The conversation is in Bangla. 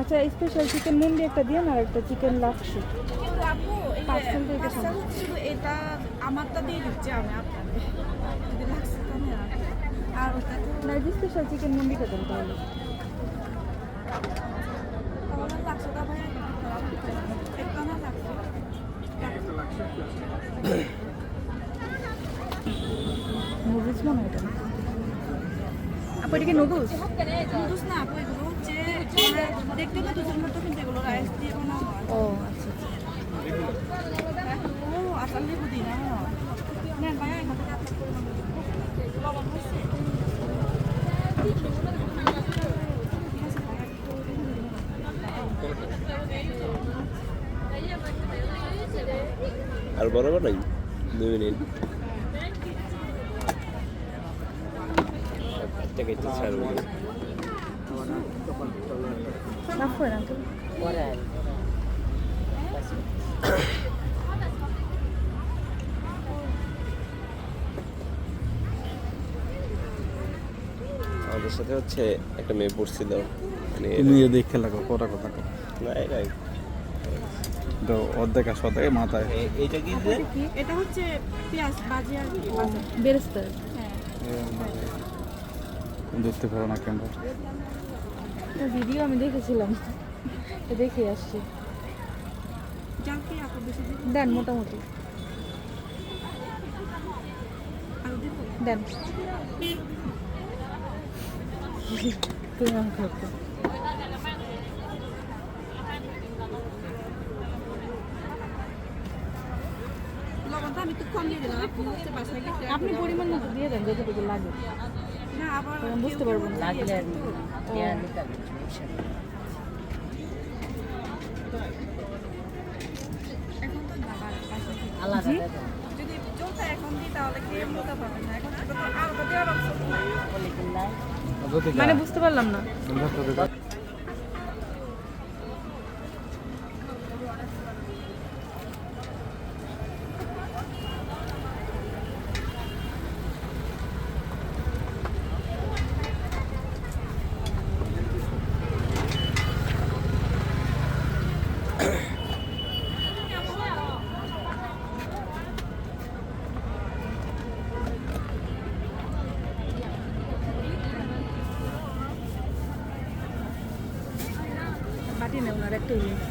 আচ্ছা স্পেশাল চিকেন মুন্ডি একটা দিয়ে আর একটা চিকেন লাক্সি কিন্তু আপু এই যে Parcel দিতে parcel সমস্যা। হচ্ছে শুধু এটা আমারটা দিয়ে দিচ্ছি আমি আপনাকে। আর না স্পেশাল চিকেন মুন্ডিটা দেন তাহলে। নুডলস মনে হয় এটা আপু এটা কি নুডলস নুডলস না আপু এগুলো ও আচ্ছা আচ্ছা। আর বরাবর নাই দুই মিনিট। একটা কেটে ছাড়বো। আমাদের সাথে হচ্ছে একটা মেয়ে পড়ছিল। মানে তুমি দেখে লাগো কটা কথা কো না, এরাই। তো অর্ধেক আসো অর্ধেক মাথায়। এ- এইটা কি এটা হচ্ছে পেঁয়াজ ভাজি আর বেরেস্তার। হ্যাঁ। ধরতে পারো না ক্যামেরা ভিডিও আমি দেখেছিলাম। তো দেখে আসছি। দিন মোটামুটি। দেন। তুমি আমাকে আপনি পরিমাণ মতো দিয়ে দেন যতটুকু লাগে। তখন বুঝতে পারব। লাগলে যদি চলতে এখন দিই তাহলে পাবেন না? এখন তো আর দেওয়ার অপশন মানে বুঝতে পারলাম না। বাটি নেই ওনার একটা ইলিশ